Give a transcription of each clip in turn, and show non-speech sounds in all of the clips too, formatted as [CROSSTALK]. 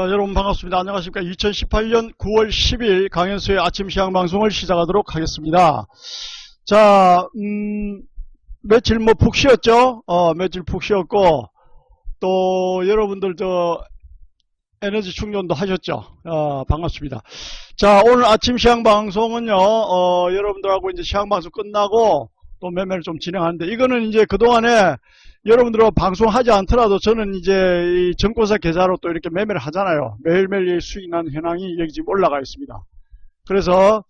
자, 여러분 반갑습니다. 안녕하십니까. 2018년 9월 10일 강현수의 아침 시황 방송을 시작하도록 하겠습니다. 자, 음, 며칠 뭐 푹 쉬었죠? 어, 며칠 푹 쉬었고, 또 여러분들 저 에너지 충전도 하셨죠? 어, 반갑습니다. 자, 오늘 아침 시황 방송은요, 어, 여러분들하고 이제 시황 방송 끝나고 또 매매를 좀 진행하는데, 이거는 이제 그동안에 여러분들하고 방송하지 않더라도 저는 이제 이 정권사 계좌로 또 이렇게 매매를 하잖아요. 매일매일 수익 나는 현황이 여기 지금 올라가 있습니다. 그래서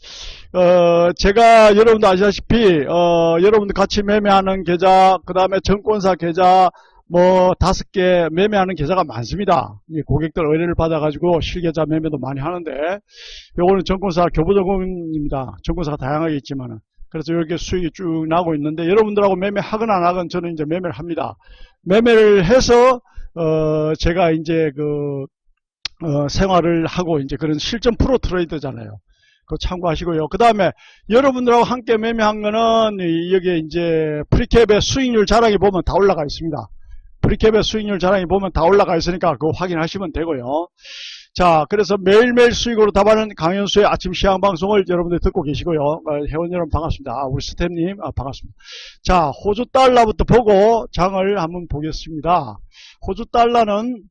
어 제가 여러분도 아시다시피 어 여러분들 같이 매매하는 계좌 그 다음에 정권사 계좌 뭐 다섯 개 매매하는 계좌가 많습니다. 이 고객들 의뢰를 받아가지고 실계좌 매매도 많이 하는데 요거는 정권사 교부정공입니다. 정권사가 다양하게 있지만은 그래서 이렇게 수익이 쭉 나고 있는데 여러분들하고 매매하거나 안 하건 저는 이제 매매를 합니다. 매매를 해서 어 제가 이제 그 어, 생활을 하고 이제 그런 실전 프로 트레이더잖아요. 그거 참고하시고요. 그 다음에 여러분들하고 함께 매매한 거는 이- 여기에 이제 프리캡의 수익률 자랑이 보면 다 올라가 있습니다. 프리캡의 수익률 자랑이 보면 다 올라가 있으니까 그거 확인하시면 되고요. 자, 그래서 매일매일 수익으로 답하는 강현수의 아침 시황 방송을 여러분들 듣고 계시고요. 어, 회원 여러분 반갑습니다. 아, 우리 스탭님 아, 반갑습니다. 자, 호주 달러부터 보고 장을 한번 보겠습니다. 호주 달러는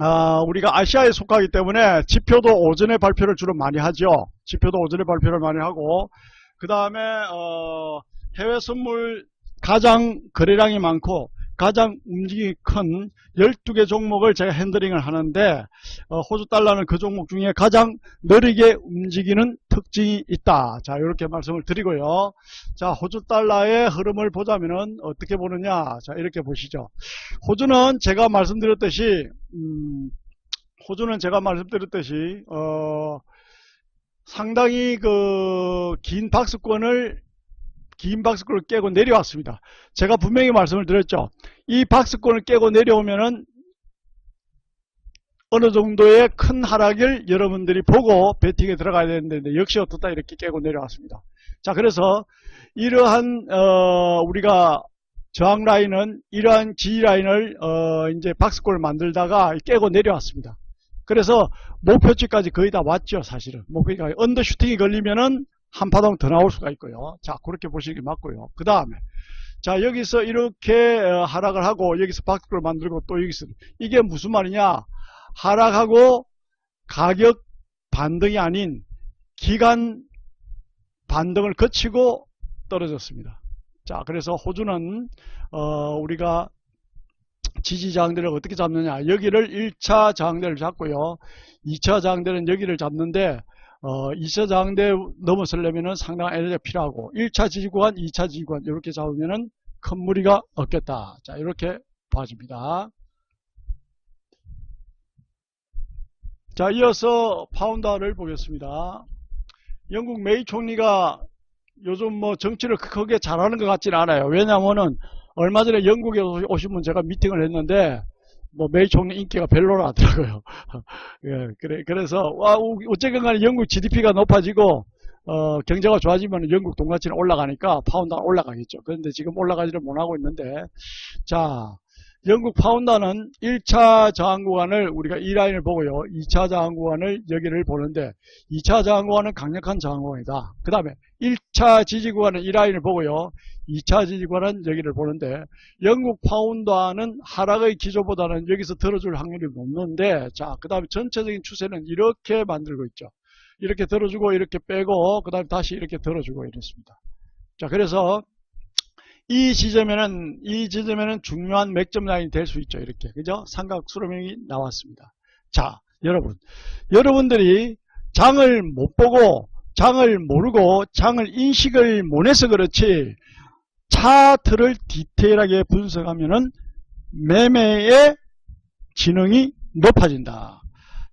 아, 우리가 아시아에 속하기 때문에 지표도 오전에 발표를 주로 많이 하죠. 지표도 오전에 발표를 많이 하고 그 다음에 어, 해외 선물 가장 거래량이 많고 가장 움직임이 큰 12개 종목을 제가 핸들링을 하는데 어, 호주 달러는 그 종목 중에 가장 느리게 움직이는 특징이 있다. 자, 이렇게 말씀을 드리고요. 자, 호주 달러의 흐름을 보자면은 어떻게 보느냐? 자, 이렇게 보시죠. 호주는 제가 말씀드렸듯이 음, 호주는 제가 말씀드렸듯이 어, 상당히 그 긴 박스권을 긴 박스권을 깨고 내려왔습니다. 제가 분명히 말씀을 드렸죠. 이 박스권을 깨고 내려오면은 어느 정도의 큰 하락을 여러분들이 보고 베팅에 들어가야 되는데 역시 어떻다 이렇게 깨고 내려왔습니다. 자 그래서 이러한 어, 우리가 저항 라인은 이러한 지지 라인을 어, 이제 박스권을 만들다가 깨고 내려왔습니다. 그래서 목표치까지 거의 다 왔죠 사실은 목표치까지 언더슈팅이 걸리면은 한 파동 더 나올 수가 있고요. 자 그렇게 보시는 게 맞고요. 그 다음에 자 여기서 이렇게 어, 하락을 하고 여기서 박스권을 만들고 또 여기서 이게 무슨 말이냐 하락하고 가격 반등이 아닌 기간 반등을 거치고 떨어졌습니다. 자, 그래서 호주는 어, 우리가 지지 저항대를 어떻게 잡느냐? 여기를 1차 저항대를 잡고요. 2차 저항대는 여기를 잡는데 어, 2차 저항대 넘어서려면 상당한 에너지가 필요하고 1차 지지구간, 2차 지지구간 이렇게 잡으면 큰 무리가 없겠다. 자, 이렇게 봐줍니다. 자, 이어서 파운더를 보겠습니다. 영국 메이 총리가 요즘 뭐 정치를 크게 잘하는 것 같지는 않아요. 왜냐면은 얼마 전에 영국에 오신 분 제가 미팅을 했는데 뭐 메이 총리 인기가 별로라더라고요. [LAUGHS] 예, 그래 그래서 와 어쨌든 간에 영국 GDP가 높아지고 어, 경제가 좋아지면 영국 동가치는 올라가니까 파운드가 올라가겠죠. 그런데 지금 올라가지를 못하고 있는데 자 영국 파운드는 1차 저항 구간을 우리가 이 라인을 보고요. 2차 저항 구간을 여기를 보는데 2차 저항 구간은 강력한 저항 구간이다. 그 다음에 1차 지지 구간은 이 라인을 보고요. 2차 지지 구간은 여기를 보는데 영국 파운드와는 하락의 기조보다는 여기서 들어줄 확률이 높는데 자, 그 다음에 전체적인 추세는 이렇게 만들고 있죠. 이렇게 들어주고 이렇게 빼고 그 다음에 다시 이렇게 들어주고 이렇습니다. 자, 그래서 이 지점에는 이 지점에는 중요한 맥점 라인이 될 수 있죠. 이렇게 그죠? 삼각 수렴형이 나왔습니다. 자, 여러분, 여러분들이 장을 못 보고 장을 모르고 장을 인식을 못해서 그렇지 차트를 디테일하게 분석하면은 매매의 지능이 높아진다.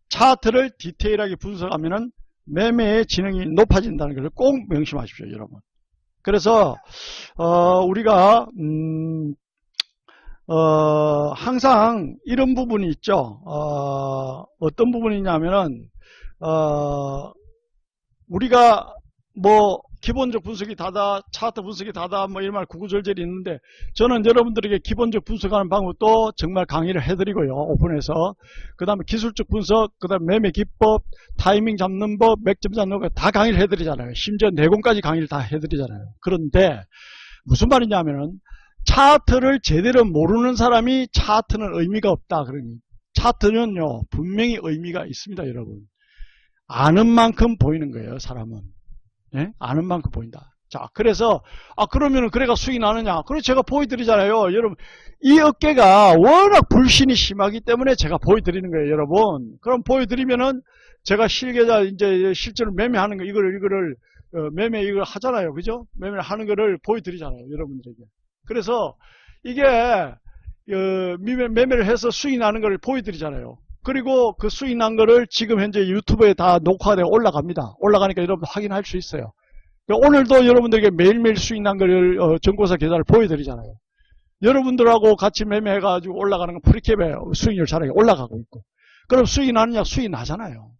차트를 디테일하게 분석하면은 매매의 지능이 높아진다는 것을 꼭 명심하십시오, 여러분. 그래서 어, 우리가 음, 어, 항상 이런 부분이 있죠. 어, 어떤 부분이냐면은 어, 우리가 뭐 기본적 분석이 다다, 차트 분석이 다다, 뭐 이런 말 구구절절이 있는데 저는 여러분들에게 기본적 분석하는 방법도 정말 강의를 해드리고요. 오픈해서. 그 다음에 기술적 분석, 그 다음에 매매 기법, 타이밍 잡는 법, 맥점 잡는 법다 강의를 해드리잖아요. 심지어 내공까지 강의를 다 해드리잖아요. 그런데 무슨 말이냐면은 차트를 제대로 모르는 사람이 차트는 의미가 없다. 그러니 차트는요 분명히 의미가 있습니다, 여러분. 아는 만큼 보이는 거예요, 사람은. 예? 아는 만큼 보인다. 자, 그래서, 아, 그러면은, 그래가 수익이 나느냐? 그래, 제가 보여드리잖아요. 여러분, 이 어깨가 워낙 불신이 심하기 때문에 제가 보여드리는 거예요, 여러분. 그럼 보여드리면은, 제가 실계자, 이제, 실제로 매매하는 거, 이거를, 이거를, 어, 매매 이걸 하잖아요. 그죠? 매매를 하는 거를 보여드리잖아요, 여러분들에게. 그래서, 이게, 어, 매매, 매매를 해서 수익 나는 걸 보여드리잖아요. 그리고 그 수익 난 거를 지금 현재 유튜브에 다 녹화되어 올라갑니다. 올라가니까 여러분 확인할 수 있어요. 그러니까 오늘도 여러분들에게 매일매일 수익 난 거를 어, 전고사 계좌를 보여드리잖아요. 여러분들하고 같이 매매해가지고 올라가는 건 프리캡에 수익률 잘하게 올라가고 있고. 그럼 수익이 나느냐? 수익이 나잖아요.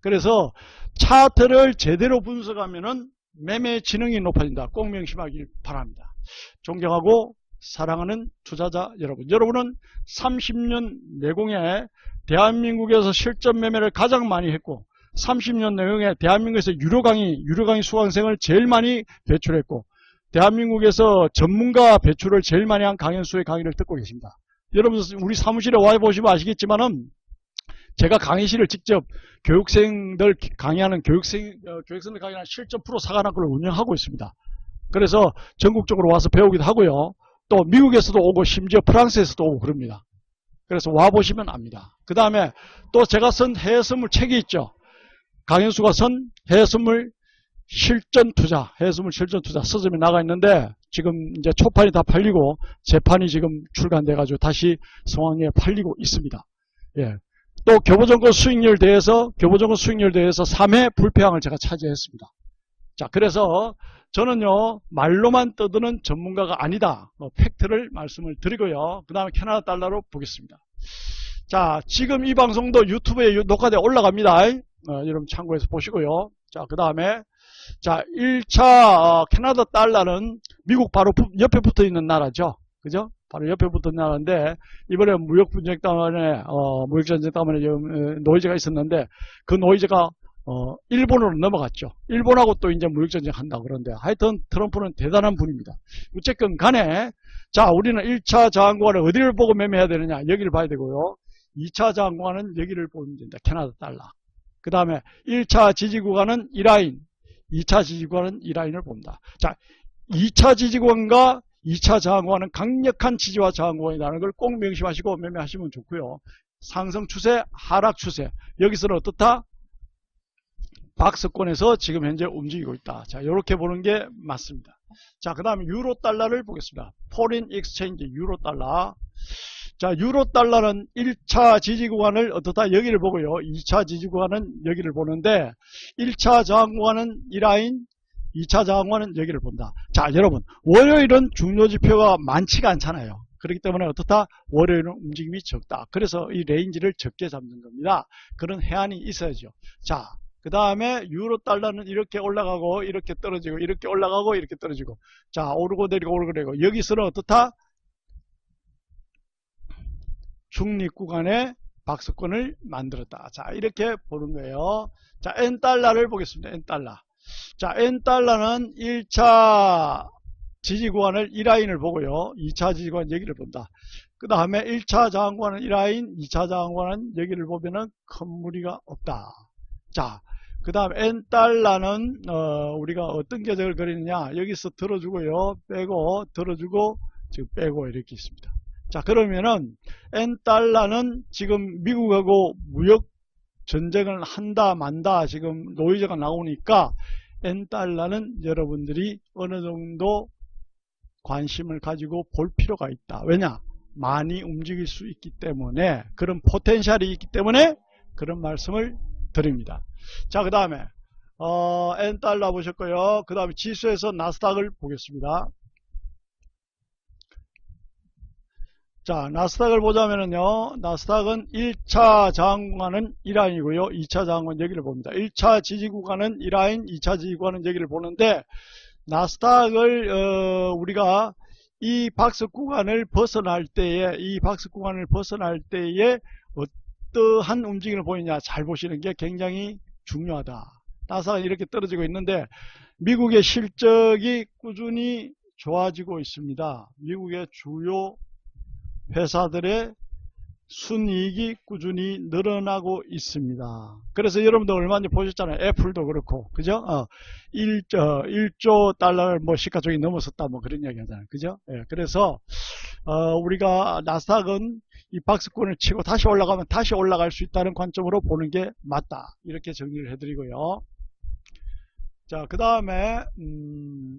그래서 차트를 제대로 분석하면은 매매 지능이 높아진다. 꼭 명심하길 바랍니다. 존경하고 사랑하는 투자자 여러분. 여러분은 30년 내공에 대한민국에서 실전 매매를 가장 많이 했고 30년 내공에 대한민국에서 유료 강의, 유료 강의 수강생을 제일 많이 배출했고 대한민국에서 전문가 배출을 제일 많이 한 강연수의 강의를 듣고 계십니다. 여러분 우리 사무실에 와 보시면 아시겠지만은 제가 강의실을 직접 교육생들 강의하는 교육생 어, 교육생들 강의하는 실전 프로 사관학교를 운영하고 있습니다. 그래서 전국적으로 와서 배우기도 하고요. 또 미국에서도 오고 심지어 프랑스에서도 오고 그럽니다. 그래서 와보시면 압니다. 그 다음에 또 제가 쓴 해외 선물 책이 있죠. 강현수가 쓴 해외 선물 실전 투자, 해외 선물 실전 투자 서점에 나가 있는데 지금 이제 초판이 다 팔리고 재판이 지금 출간돼가지고 다시 성황리에 팔리고 있습니다. 예. 또 교보정권 수익률 대해서 교보정권 수익률 대해서 3회 불패왕을 제가 차지했습니다. 자, 그래서 저는요 말로만 떠드는 전문가가 아니다. 뭐 팩트를 말씀을 드리고요. 그 다음에 캐나다 달러로 보겠습니다. 자, 지금 이 방송도 유튜브에 녹화돼 올라갑니다. 어, 여러분 참고해서 보시고요. 자, 그 다음에 자 1차 어, 캐나다 달러는 미국 바로 옆에 붙어 있는 나라죠. 그죠? 바로 옆에 붙은 나라인데 이번에 무역 분쟁 때문에 어, 무역 전쟁 때문에 어, 노이즈가 있었는데 그 노이즈가 어, 일본으로 넘어갔죠. 일본하고 또 이제 무역전쟁 한다 그런데 하여튼 트럼프는 대단한 분입니다. 어쨌건 간에 자 우리는 1차 저항구간을 어디를 보고 매매해야 되느냐 여기를 봐야 되고요. 2차 저항구간은 여기를 보면 된다. 캐나다 달러. 그 다음에 1차 지지구간은 이 라인 2차 지지구간은 이 라인을 봅니다. 자 2차 지지구간과 2차 저항구간은 강력한 지지와 저항구간이라는 걸 꼭 명심하시고 매매하시면 좋고요. 상승 추세, 하락 추세. 여기서는 어떻다? 박스권에서 지금 현재 움직이고 있다. 자, 이렇게 보는 게 맞습니다. 자, 그 다음에 유로 달러를 보겠습니다. 포린 익스체인지 유로 달러. 자, 유로 달러는 1차 지지 구간을 어떻다 여기를 보고요. 2차 지지 구간은 여기를 보는데 1차 저항 구간은 이 라인, 2차 저항 구간은 여기를 본다. 자, 여러분 월요일은 중요 지표가 많지가 않잖아요. 그렇기 때문에 어떻다? 월요일은 움직임이 적다. 그래서 이 레인지를 적게 잡는 겁니다. 그런 해안이 있어야죠. 자, 그 다음에 유로 달러는 이렇게 올라가고 이렇게 떨어지고 이렇게 올라가고 이렇게 떨어지고 자 오르고 내리고 오르고 내리고 여기서는 어떻다? 중립 구간의 박스권을 만들었다. 자 이렇게 보는 거예요. 자 N달러를 보겠습니다. N달러 자 N달러는 1차 지지구간을 이 라인을 보고요. 2차 지지구간 여기를 본다. 그 다음에 1차 저항구간은 이 라인, 2차 저항구간은 여기를 보면은 큰 무리가 없다. 자, 그 다음 N달러는 어, 우리가 어떤 계적을 그리느냐 여기서 들어주고요. 빼고 들어주고 지금 빼고 이렇게 있습니다. 자 그러면은 N달러는 지금 미국하고 무역 전쟁을 한다 만다 지금 노이즈가 나오니까 N달러는 여러분들이 어느 정도 관심을 가지고 볼 필요가 있다. 왜냐? 많이 움직일 수 있기 때문에 그런 포텐셜이 있기 때문에 그런 말씀을 드립니다 자, 그 다음에, 어, N달러 보셨고요. 그 다음에 지수에서 나스닥을 보겠습니다. 자, 나스닥을 보자면은요, 나스닥은 1차 저항 구간은 이 라인이고요, 2차 저항 구간 여기를 봅니다. 1차 지지 구간은 이 라인, 2차 지지 구간은 여기를 보는데, 나스닥을, 어, 우리가 이 박스 구간을 벗어날 때에, 이 박스 구간을 벗어날 때에 어떠한 움직임을 보이냐 잘 보시는 게 굉장히 중요하다. 나스닥은 이렇게 떨어지고 있는데, 미국의 실적이 꾸준히 좋아지고 있습니다. 미국의 주요 회사들의 순이익이 꾸준히 늘어나고 있습니다. 그래서 여러분도 얼마 전에 보셨잖아요. 애플도 그렇고, 그죠? 어, 1, 어, 1조 달러를 뭐 시가총이 넘어섰다 뭐 그런 이야기 하잖아요. 그죠? 예, 그래서, 어, 우리가 나스닥은 이 박스권을 치고 다시 올라가면 다시 올라갈 수 있다는 관점으로 보는 게 맞다. 이렇게 정리를 해드리고요. 자, 그 다음에, 음,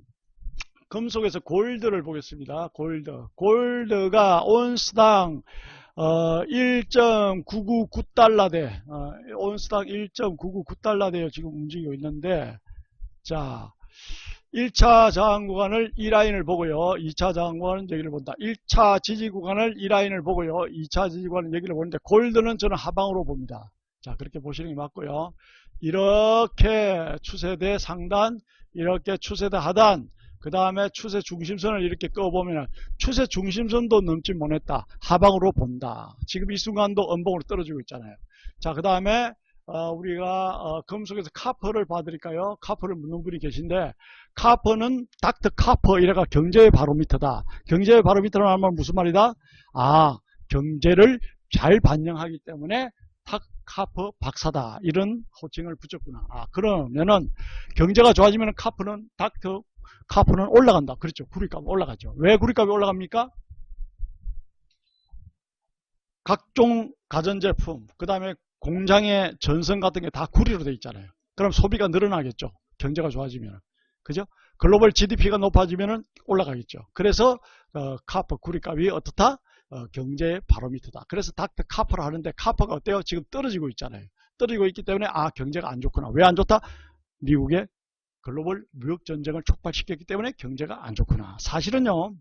금속에서 골드를 보겠습니다. 골드. 골드가 온스당 어, 1.999달러 대, 어, 온스당 1.999달러 대요. 지금 움직이고 있는데, 자, 1차 저항 구간을 이 라인을 보고요. 2차 저항 구간은 여기를 본다. 1차 지지 구간을 이 라인을 보고요. 2차 지지 구간은 여기를 보는데, 골드는 저는 하방으로 봅니다. 자, 그렇게 보시는 게 맞고요. 이렇게 추세대 상단, 이렇게 추세대 하단, 그 다음에 추세 중심선을 이렇게 꺼보면 추세 중심선도 넘지 못했다. 하방으로 본다. 지금 이 순간도 음봉으로 떨어지고 있잖아요. 자, 그 다음에 어, 우리가 어, 금속에서 카퍼를 봐드릴까요? 카퍼를 묻는 분이 계신데 카퍼는 닥터 카퍼 이래가 경제의 바로미터다. 경제의 바로미터는 하면 무슨 말이다? 아, 경제를 잘 반영하기 때문에 탁 카퍼 박사다. 이런 호칭을 붙였구나. 아, 그러면은 경제가 좋아지면 카퍼는 닥터 카프는 올라간다. 그렇죠. 구리값 올라가죠. 왜 구리값이 올라갑니까? 각종 가전제품, 그 다음에 공장의 전선 같은 게 다 구리로 돼 있잖아요. 그럼 소비가 늘어나겠죠. 경제가 좋아지면. 그죠? 글로벌 GDP가 높아지면 올라가겠죠. 그래서 어, 카퍼 구리값이 어떻다? 어, 경제의 바로미터다. 그래서 닥터 카퍼를 하는데 카퍼가 어때요? 지금 떨어지고 있잖아요. 떨어지고 있기 때문에 아 경제가 안 좋구나. 왜 안 좋다? 미국의 글로벌 무역 전쟁을 촉발시켰기 때문에 경제가 안 좋구나. 사실은요.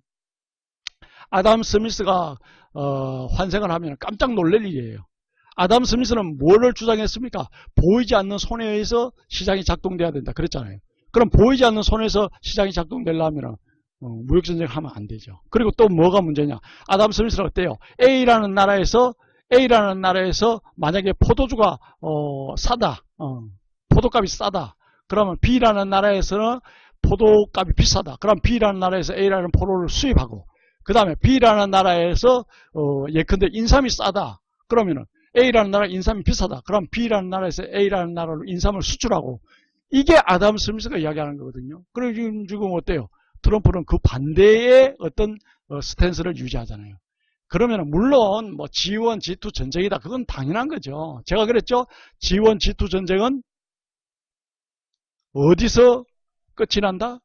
아담 스미스가 어, 환생을 하면 깜짝 놀랄 일이에요. 아담 스미스는 뭐를 주장했습니까? 보이지 않는 손에 의해서 시장이 작동돼야 된다. 그랬잖아요. 그럼 보이지 않는 손에서 시장이 작동되려면 어, 무역전쟁 하면 안 되죠. 그리고 또 뭐가 문제냐? 아담 스미스는 어때요? A라는 나라에서 A라는 나라에서 만약에 포도주가 어, 싸다. 어, 포도값이 싸다. 그러면 B라는 나라에서는 포도값이 비싸다. 그럼 B라는 나라에서 A라는 포도를 수입하고 그 다음에 B라는 나라에서 어, 예컨대 인삼이 싸다. 그러면은 A라는 나라 인삼이 비싸다. 그럼 B라는 나라에서 A라는 나라로 인삼을 수출하고 이게 아담 스미스가 이야기하는 거거든요. 그리고 지금, 지금 어때요? 트럼프는 그 반대의 어떤 어, 스탠스를 유지하잖아요. 그러면 물론 뭐 G1, G2 전쟁이다. 그건 당연한 거죠. 제가 그랬죠. G1, G2 전쟁은 어디서 끝이 난다?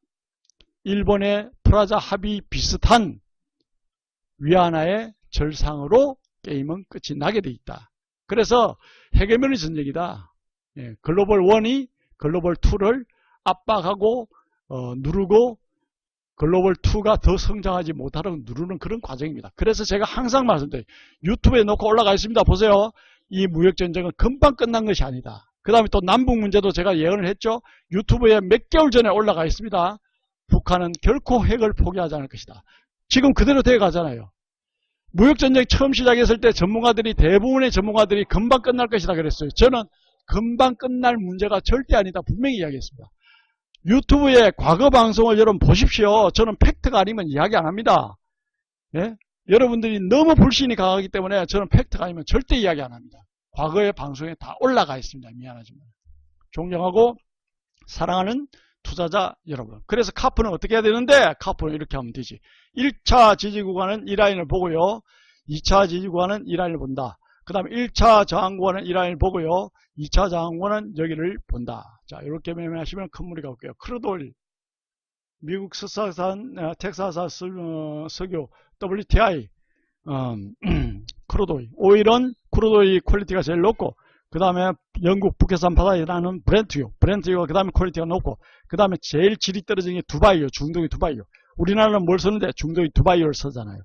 일본의 프라자 합의 비슷한 위안화의 절상으로 게임은 끝이 나게 돼 있다. 그래서 해계면의 전쟁이다. 예, 글로벌 1이 글로벌 2를 압박하고 어, 누르고 글로벌 2가 더 성장하지 못하도록 누르는 그런 과정입니다. 그래서 제가 항상 말씀드려요. 유튜브에 놓고 올라가 있습니다. 보세요. 이 무역전쟁은 금방 끝난 것이 아니다. 그 다음에 또 남북 문제도 제가 예언을 했죠. 유튜브에 몇 개월 전에 올라가 있습니다. 북한은 결코 핵을 포기하지 않을 것이다. 지금 그대로 되어 가잖아요. 무역전쟁 처음 시작했을 때 전문가들이 대부분의 전문가들이 금방 끝날 것이다 그랬어요. 저는 금방 끝날 문제가 절대 아니다. 분명히 이야기했습니다. 유튜브에 과거 방송을 여러분 보십시오. 저는 팩트가 아니면 이야기 안 합니다. 예? 여러분들이 너무 불신이 강하기 때문에 저는 팩트가 아니면 절대 이야기 안 합니다. 과거의 방송에 다 올라가 있습니다. 미안하지만. 존경하고 사랑하는 투자자 여러분. 그래서 카프는 어떻게 해야 되는데 카프는 이렇게 하면 되지. 1차 지지 구간은 이 라인을 보고요. 2차 지지 구간은 이 라인을 본다. 그 다음에 1차 저항 구간은 이 라인을 보고요. 2차 저항 구간은 여기를 본다. 자 이렇게 매매하시면 큰 무리가 올게요. 크루돌 미국 석사산 어, 텍사사 어, 석유 WTI 음, [CLEARS THROAT] 크루도이 오일은 크루도이 퀄리티가 제일 높고 그 다음에 영국 북해산 바다에 나는 브렌트유 브렌트유가 그 다음에 퀄리티가 높고 그 다음에 제일 질이 떨어진 게 두바이요 중동이 두바이요 우리나라는 뭘 쓰는데 중동이 두바이를 쓰잖아요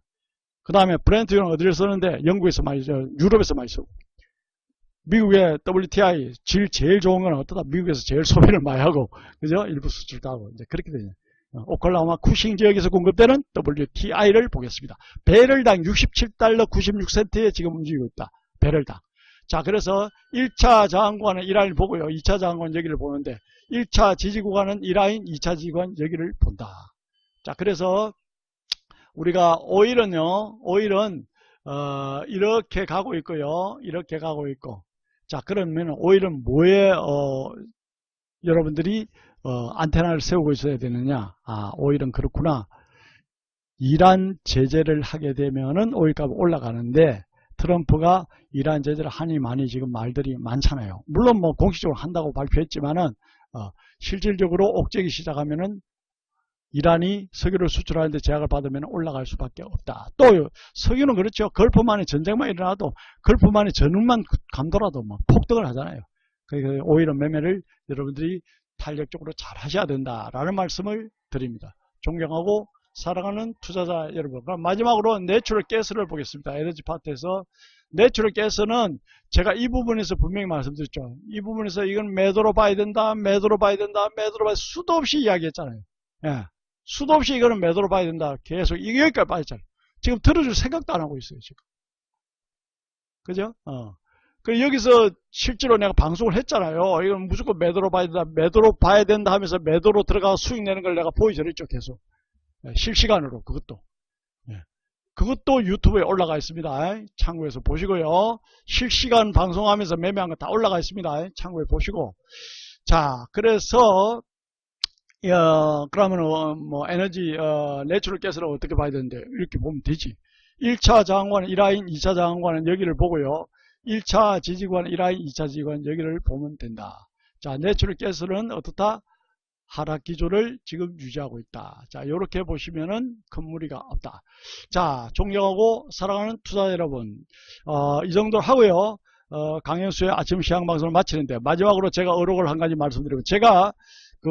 그 다음에 브렌트유는 어디를 쓰는데 영국에서 많이 써, 유럽에서 많이 쓰고 미국의 WTI 질 제일 좋은 건 어떠다? 미국에서 제일 소비를 많이 하고 그죠? 일부 수출도 하고 이제 그렇게 되죠. 어, 오클라호마 쿠싱 지역에서 공급되는 WTI를 보겠습니다. 배럴당 67달러 96센트에 지금 움직이고 있다. 배럴당. 자, 그래서 1차 저항구간은 이 라인을 보고요. 2차 저항구간 여기를 보는데 1차 지지 구간은 이 라인, 2차 지지 구간 여기를 본다. 자, 그래서 우리가 오일은요, 오일은 어, 이렇게 가고 있고요. 이렇게 가고 있고. 자, 그러면 오일은 뭐에 어, 여러분들이 어, 안테나를 세우고 있어야 되느냐? 아, 오일은 그렇구나. 이란 제재를 하게 되면은 오일값이 올라가는데 트럼프가 이란 제재를 하니 많이 지금 말들이 많잖아요. 물론 뭐 공식적으로 한다고 발표했지만은 어, 실질적으로 옥죄기 시작하면은 이란이 석유를 수출하는데 제약을 받으면 올라갈 수밖에 없다. 또 석유는 그렇죠. 걸프만에 전쟁만 일어나도 걸프만에 전운만 감돌아도 막 폭등을 하잖아요. 그러니까 오히려 매매를 여러분들이 탄력적으로 잘 하셔야 된다라는 말씀을 드립니다. 존경하고 사랑하는 투자자 여러분. 그럼 마지막으로 내추럴 가스를 보겠습니다. 에너지 파트에서 내추럴 가스는 제가 이 부분에서 분명히 말씀드렸죠. 이 부분에서 이건 매도로 봐야 된다, 매도로 봐야 된다, 매도로 봐야 수도 없이 이야기했잖아요. 예. 수도 없이 이거는 매도로 봐야 된다. 계속 여기까지 빠졌잖아요. 지금 들어줄 생각도 안 하고 있어요. 지금. 그죠? 어. 그 여기서 실제로 내가 방송을 했잖아요. 이건 무조건 매도로 봐야 된다. 매도로 봐야 된다 하면서 매도로 들어가서 수익 내는 걸 내가 보여드렸죠. 계속. 예, 실시간으로 그것도. 예. 그것도 유튜브에 올라가 있습니다. 참고해서 보시고요. 실시간 방송하면서 매매한 거 다 올라가 있습니다. 참고해 보시고. 자, 그래서 어, 그러면 어, 뭐 에너지 어, 내추럴 가스를 어떻게 봐야 되는데 이렇게 보면 되지. 1차 저항관은 이 라인, 2차 저항관은 여기를 보고요. 1차 지지관 이 라인, 2차 지지관 여기를 보면 된다. 자, 내추럴 가스는 어떻다? 하락 기조를 지금 유지하고 있다. 자, 이렇게 보시면은 큰 무리가 없다. 자, 존경하고 사랑하는 투자 여러분, 어, 이 정도로 하고요. 어, 강현수의 아침 시황 방송을 마치는데 마지막으로 제가 어록을 한 가지 말씀드리고 제가 그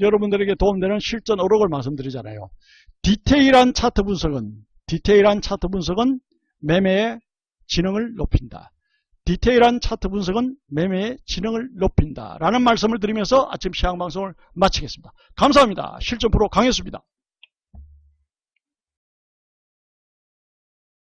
여러분들에게 도움되는 실전 어록을 말씀드리잖아요. 디테일한 차트 분석은 디테일한 차트 분석은 매매의 지능을 높인다. 디테일한 차트 분석은 매매의 지능을 높인다. 라는 말씀을 드리면서 아침 시황 방송을 마치겠습니다. 감사합니다. 실전 프로 강했습니다.